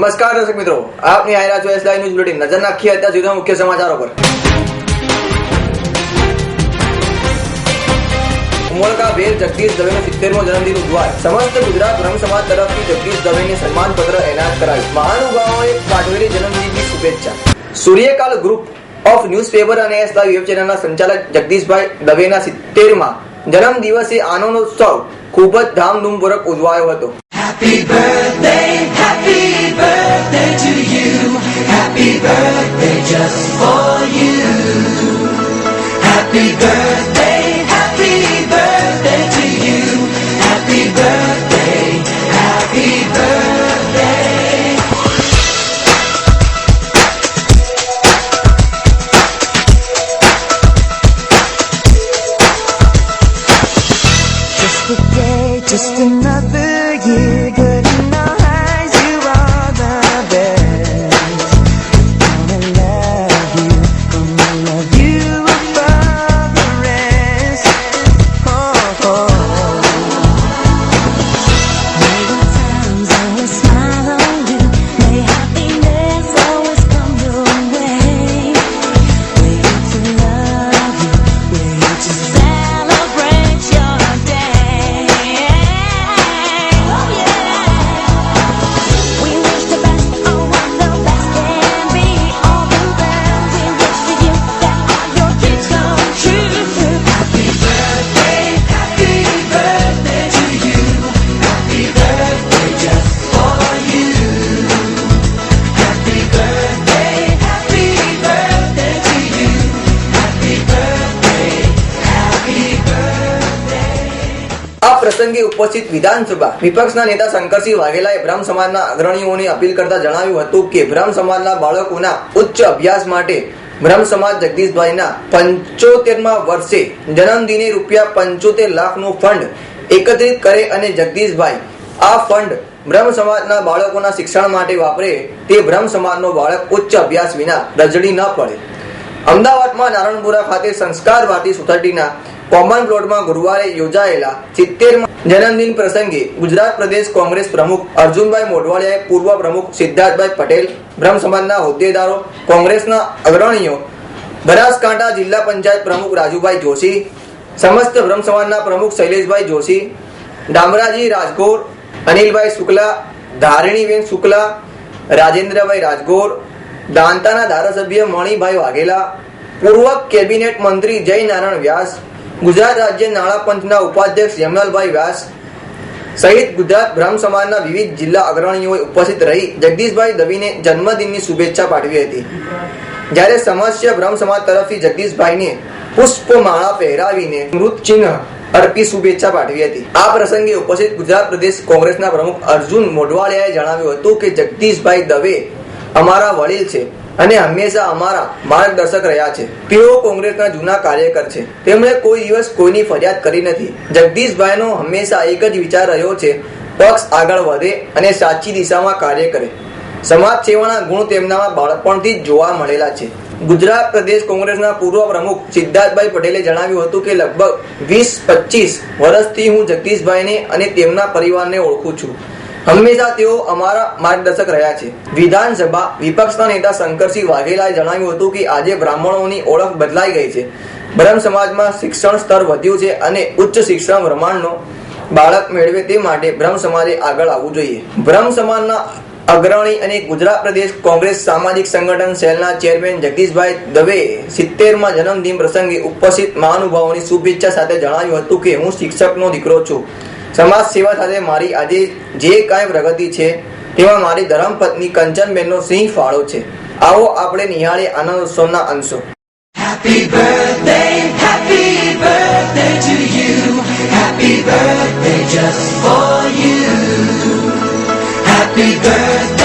નમસ્કાર દર્શક મિત્રો. આપની આયરા છો એસ ન્યૂઝ બુલેટિન નજર નાખીએ અત્યાર સુધીના મુખ્ય સમાચારો પર. ઉમળકા વેર જગદીશ દવેનો સિત્તેરમો જન્મદિન ઉજવાય સમસ્ત ગુજરાત બ્રહ્મ સમાજ તરફથી જગદીશ દવેને સન્માન પત્ર એનાયત કરાયું. મહાનુભાવોએ પાઠવેલી જન્મદિનની શુભેચ્છા. સૂર્યકાલ ગ્રુપ ઓફ ન્યૂઝપેપર અને એસ લાઈવ વેબ ચેનલના સંચાલક જગદીશભાઈ દવેના સિત્તેરમાં જન્મ દિવસે આનંદોત્સવ ખૂબ જ ધામધૂમપૂર્વક ઉજવાયો હતો. Happy birthday happy birthday just for you. Happy birthday, happy birthday to you. Happy birthday, happy birthday. Just a day, just another પ્રસંગે ઉપસ્થિત વિધાનસભા વિપક્ષના નેતા શંકરસિંહ વાઘેલાએ બ્રહ્મ સમાજના અગ્રણીઓને અપીલ કરતા જણાવ્યું હતું કે બ્રહ્મ સમાજના બાળકોના ઉચ્ચ અભ્યાસ માટે બ્રહ્મ સમાજ જગદીશભાઈના પંચોતેરમાં વર્ષે જન્મદિને રૂપિયા પંચોતેર લાખનું ફંડ એકત્રિત કરે અને જગદીશભાઈ આ ફંડ બ્રહ્મ સમાજના બાળકોના શિક્ષણ માટે વાપરે તે બ્રહ્મ સમાજનો બાળક ઉચ્ચ અભ્યાસ વિના રજડી ન પડે. અમદાવાદમાં નારણપુરા ખાતે સંસ્કાર ભારતી સોસાયટીના કોમન પ્લોટમાં ગુરુવારે યોજાયેલા સિત્તેર જન્મદિન પ્રસંગે ગુજરાત પ્રદેશ કોંગ્રેસ પ્રમુખ અર્જુનભાઈ મોઢવાડિયાએ પૂર્વ પ્રમુખ સિદ્ધાર્થભાઈ પટેલ, બ્રહ્મ સમાજના હોદ્દેદારો, કોંગ્રેસના અગ્રણીઓ, બનાસકાંઠા જિલ્લા પંચાયત પ્રમુખ રાજુભાઈ જોશી, સમસ્ત બ્રહ્મ સમાજના પ્રમુખ શૈલેષભાઈ જોશી, ડામરાજી રાજગોર, અનિલભાઈ શુક્લા, ધારિણીબેન શુક્લા, રાજેન્દ્રભાઈ રાજગોર, દાંતાના ધારાસભ્ય મણિભાઈ વાઘેલા, પૂર્વ કેબિનેટ મંત્રી જય નારાયણ વ્યાસ ગુજરાત રાજ્ય નાણાં પંચના ઉપાધ્યક્ષ યમલાલભાઈ વ્યાસ સહિત ગુજરાત બ્રહ્મ સમાજના વિવિધ જિલ્લા અગ્રણીઓએ ઉપસ્થિત રહી જગદીશભાઈ દવીને જન્મદિનની શુભેચ્છા પાઠવી હતી. જ્યારે સમસ્ય બ્રહ્મ સમાજ તરફથી જગદીશભાઈને પુષ્પમાળા પહેરાવીને મૃત ચિહ્ન અર્પી શુભેચ્છા પાઠવી હતી. આ પ્રસંગે ઉપસ્થિત ગુજરાત પ્રદેશ કોંગ્રેસના પ્રમુખ અર્જુન મોઢવાડિયાએ જણાવ્યું હતું કે જગદીશભાઈ દવે અમારા વડીલ છે. અને હંમેશા અમારા માર્ગદર્શક રહ્યા છે. તેઓ કોંગ્રેસના જૂના કાર્યકર છે. તેમણે કોઈ દિવસ કોઈની ફરિયાદ કરી નથી. જગદીશભાઈનો હંમેશા એક જ વિચાર રહ્યો છે, પક્ષ આગળ વધે અને સાચી દિશામાં કાર્ય કરે. સમાજ સેવાના ગુણ તેમનામાં બાળપણથી જ જોવા મળેલા છે. ગુજરાત પ્રદેશ કોંગ્રેસના પૂર્વ પ્રમુખ સિદ્ધાર્થભાઈ પટેલે જણાવ્યું હતું કે લગભગ વીસ પચીસ વર્ષથી હું જગદીશભાઈને અને તેમના પરિવારને ઓળખું છું. હંમેશા તેઓ અમારા માર્ગદર્શક રહ્યા છે. વિધાનસભા વિપક્ષના નેતા શંકરસિંહ વાઘેલાએ જણાવ્યું હતું કે આજે બ્રાહ્મણોની ઓળખ બદલાઈ ગઈ છે. બ્રહ્મ સમાજમાં શિક્ષણ સ્તર વધ્યું છે અને ઉચ્ચ શિક્ષણ બ્રહ્માંડનો બાળક મેળવે તે માટે બ્રહ્મ સમાજે આગળ આવવું જોઈએ. બ્રહ્મ સમાજના અગ્રણી અને ગુજરાત પ્રદેશ કોંગ્રેસ સામાજિક સંગઠન સેલના ચેરમેન જગદીશભાઈ દવે સિત્તેરમાં જન્મદિન પ્રસંગે ઉપસ્થિત મહાનુભાવોની શુભેચ્છા સાથે જણાવ્યું હતું કે હું શિક્ષકનો દીકરો છું. સમાજ સેવા સાથે મારી આજે જે કાંઈ પ્રગતિ છે તેમાં મારી ધર્મપત્ની કંચનબેનનો સિંહ ફાળો છે આવો આપણે નિહાળીએ આનંદ ઉત્સવના અંશો. Happy birthday just for you. Happy birthday,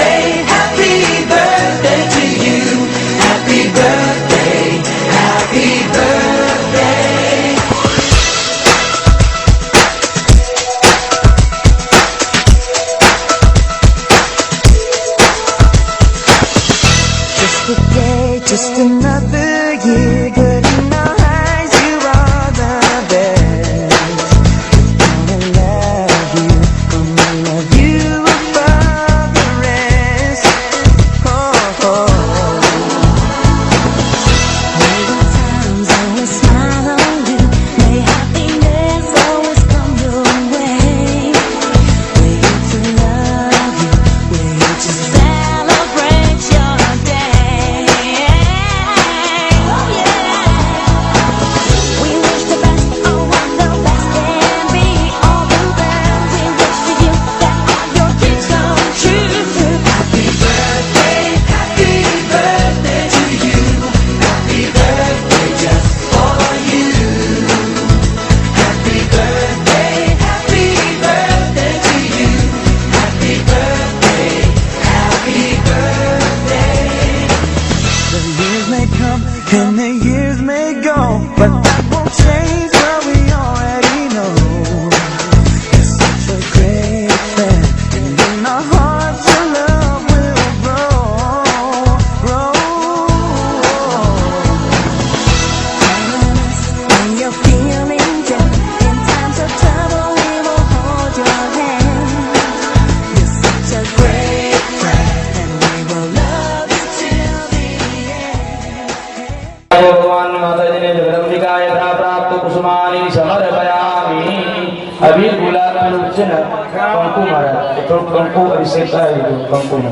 અભી ગુલાબનું છે ને કંકુ મહારાજ તો કંકુ અભિષેક થાય દઉં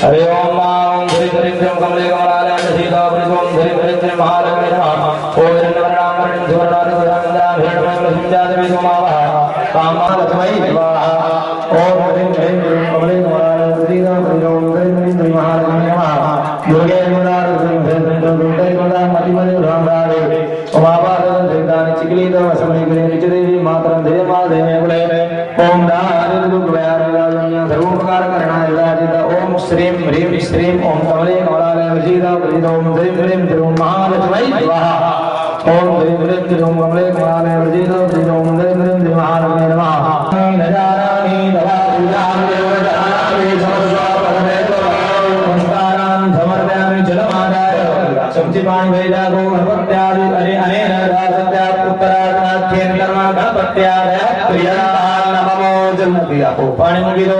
હરે ઓમ ઓમ ધરી ધરિત્રમ કમલે કમલાલય સદીતા પ્રભુમ ધરી ધરિત્રમ મહાલય નમઃ ઓમ નરણામ નરણ ધોરણાર ધોરણામ હિરણમય પ્રસંજા દેવી સોમાવહ કામાલતમય વિવાહ ઓમ ધરી ધરિત્રમ કમલે કમલાલય સદીતા પ્રભુમ ધરી ધરિત્રમ મહાલય નમઃ દુર્ગે ગુણાર ધરી ધરિત્રમ દુર્ગે ગુણાર મતિમય ધોરણાર ઓમાવાદ ધરિતાને ચિકલી દવ સમય કરે ओम दारिदुर्गवयारगाजन्य सर्वोपकारकरणाय विराजित ओम श्रीं ह्रीं श्रीं ओम कमले कमलालय विजिता प्रजित ओम ह्रीं ह्रीं ह्रीं महालक्ष्मै स्वाहा ओम ह्रीं ह्रीं ह्रीं कमले कमलालय विजित प्रजित ओम ह्रीं ह्रीं ह्रीं महालक्ष्मै नमः नजारामि तवा पूजामि देवतानामि समस्वापदमे नमस्कारान् समर्पयामि जलमादाय सब्जिपाणि वैदागो गणपत्यादि अने अनेन रासत्यात् उत्तरार्थाख्येन कर्म गणपत्यादय क्रिया नमो આપો. પાણી મૂકી દો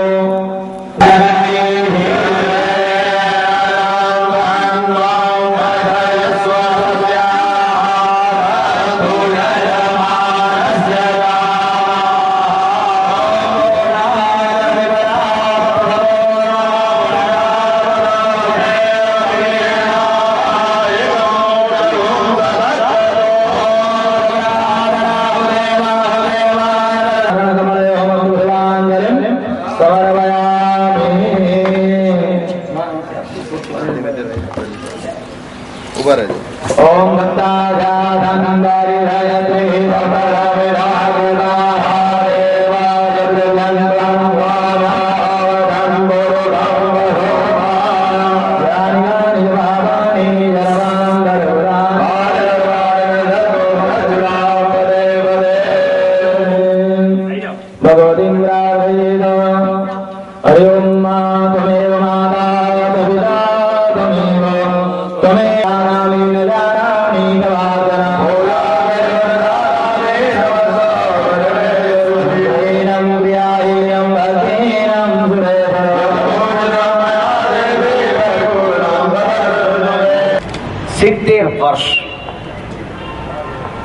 વર્ષ.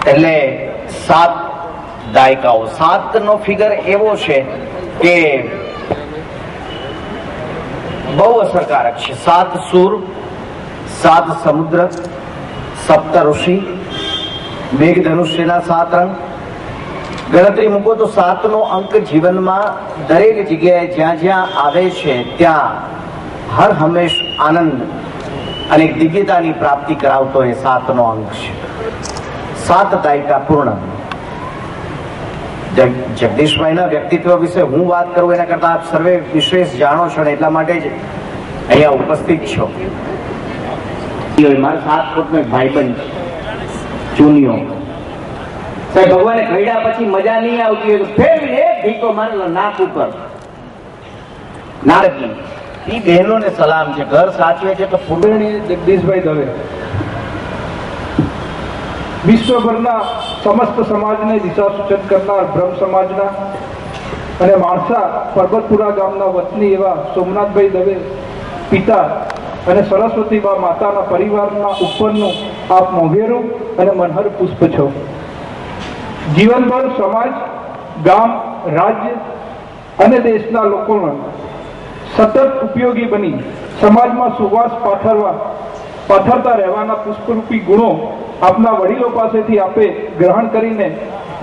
એટલે સાત દાયકાઓ. સાત નો ફિગર એવો છે કે બહુ અસરકારક છે. સાત સુર, સાત સમુદ્ર, સપ્ત ઋષિ મેઘ ધનુષ્યના સાત રંગ. ગણતરી મૂકો તો સાતનો અંક જીવનમાં દરેક જગ્યાએ જ્યાં જ્યાં આવે છે, ત્યાં હર હંમેશ આનંદ અને દિવ્યતાની પ્રાપ્તિ કરાવતો એ સાતનો અંક છે. સાત દાયકા પૂર્ણ. જગ- જગદીશભાઈના વ્યક્તિત્વ વિશે હું વાત કરું એના કરતા આપ સર્વે વિશેષ જાણો છો ને એટલા માટે જ અહીંયા ઉપસ્થિત છો. મારા સાત ફૂટનો ભાઈબંધ છે. સાહેબ, ભગવાને ઘડ્યા પછી મજા નહીં આવતી હોય તો ફેરવીને એક મારેલો નાક ઉપર. નારદજી. એ બહેનોને સલામ છે. ઘર સાચવે છે તો ફૂટણી જગદીશભાઈ દવે. વિશ્વભરના સમસ્ત સમાજને દિશા સૂચન કરનાર બ્રહ્મ સમાજના અને માણસા પરબતપુરા ગામના વતની એવા સોમનાથભાઈ દવે પિતા અને સરસ્વતીબા માતાના પરિવારના ઉપરનું આપ મોઘેરું અને મનહર પુષ્પ છો. જીવનભર સમાજ, ગામ, રાજ્ય અને દેશના લોકોના સતત ઉપયોગી બની સમાજમાં સુવાસ પાથરવા, પાથરતા રહેવાના પુષ્પરૂપી ગુણો આપના વડીલો પાસેથી આપે ગ્રહણ કરીને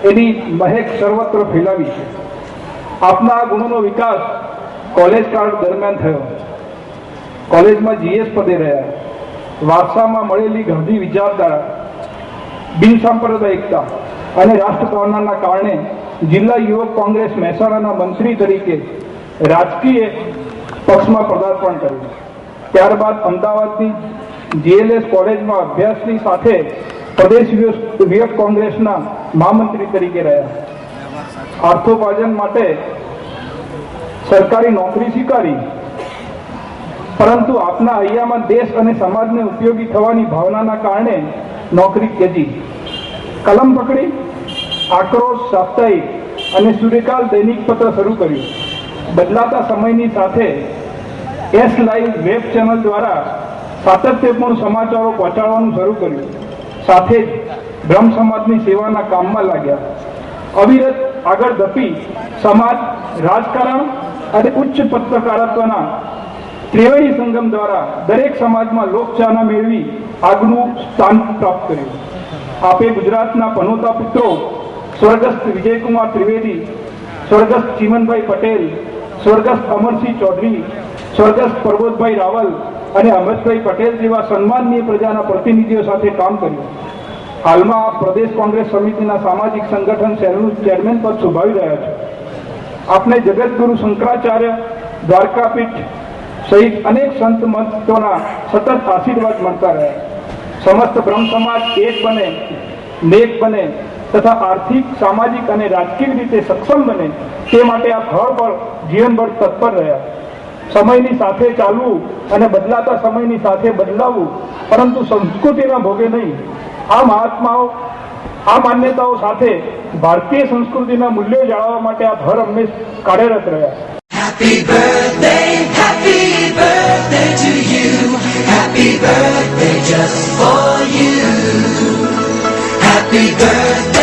એની મહેક સર્વત્ર ફેલાવી છે. આપના આ ગુણોનો વિકાસ કોલેજ કાળ દરમિયાન થયો. કોલેજમાં જીએસ પદે રહ્યા. વારસામાં મળેલી ગાંધી વિચારધારા બિનસાંપ્રદાયિકતા અને રાષ્ટ્રભાવનાના કારણે જિલ્લા યુવક કોંગ્રેસ મહેસાણાના મંત્રી તરીકે રાજકીય પક્ષમાં પદાર્પણ કર્યું. ત્યારબાદ અમદાવાદની જીએલએસ કોલેજમાં અભ્યાસની સાથે પ્રદેશ યુવક કોંગ્રેસના મહામંત્રી તરીકે રહ્યા. આર્થોપાર્જન માટે સરકારી નોકરી સ્વીકારી. પરંતુ આપના અહીંયામાં દેશ અને સમાજને ઉપયોગી થવાની ભાવનાના કારણે નોકરી ત્યજી. કલમ પકડી, આક્રોશ, સાપ્તાહિક અને સૂર્યકાલ દૈનિક પત્ર શરૂ કર્યું. બદલાતા સમયની સાથે એસ લાઈવ વેબ ચેનલ દ્વારા સાતત્યપૂર્ણ સમાચારો પહોંચાડવાનું શરૂ કર્યું. સાથે જ બ્રહ્મ સમાજની સેવાના કામમાં લાગ્યા. અવિરત આગળ ધપી સમાજ રાજકારણ અને ઉચ્ચ પત્રકારત્વના ત્રિવેણી સંગમ દ્વારા દરેક સમાજમાં લોકચાહના મેળવી આગનું સ્થાન પ્રાપ્ત કર્યું. આપે ગુજરાતના પનોતા પુત્રો સ્વર્ગસ્થ વિજયકુમાર ત્રિવેદી, સ્વર્ગસ્થ ચીમનભાઈ પટેલ સ્વર્ગસ્થ અમરસિંહ ચૌધરી, સ્વર્ગસ્થ પ્રબોધભાઈ રાવલ અને અમિતભાઈ પટેલ જેવા સન્માનનીય પ્રજાના પ્રતિનિધિઓ સાથે કામ કર્યું. હાલમાં પ્રદેશ કોંગ્રેસ સમિતિના સામાજિક સંગઠન સેલનું ચેરમેન પદ શોભાવી રહ્યા છો. આપને જગતગુરુ શંકરાચાર્ય, દ્વારકાપીઠ સહિત અનેક સંત મંતોના સતત આશીર્વાદ મળતા રહ્યા. સમસ્ત બ્રહ્મ સમાજ એક બને, નેક બને તથા આર્થિક સામાજિક અને રાજકીય રીતે સક્ષમ બને તે માટે આ ઘર જીવનભર તત્પર રહ્યા. સમયની સાથે ચાલવું અને બદલાતા સમયની સાથે બદલાવવું પરંતુ સંસ્કૃતિના ભોગે નહીં. આ મહાત્માઓ આ માન્યતાઓ સાથે ભારતીય સંસ્કૃતિના મૂલ્યો જાળવવા માટે આ ભર હંમેશ કાર્યરત રહ્યા. Happy birthday,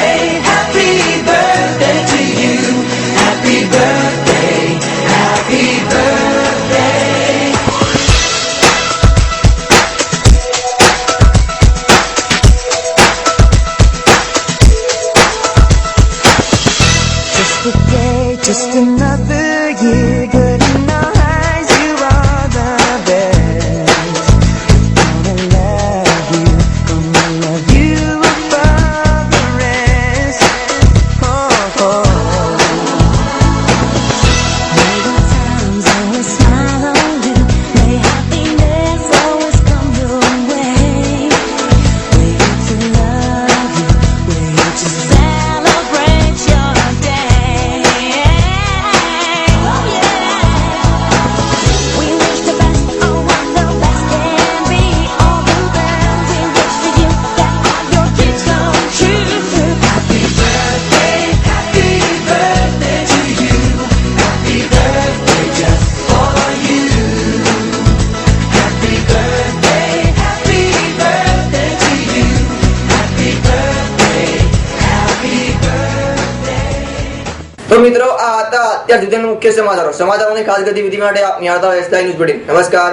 તો મિત્રો આ હતા અત્યાર સુધીના મુખ્ય સમાચારો. સમાચારોની ખાસ ગતિવિધિ માટે આપ નિહાળતા નમસ્કાર.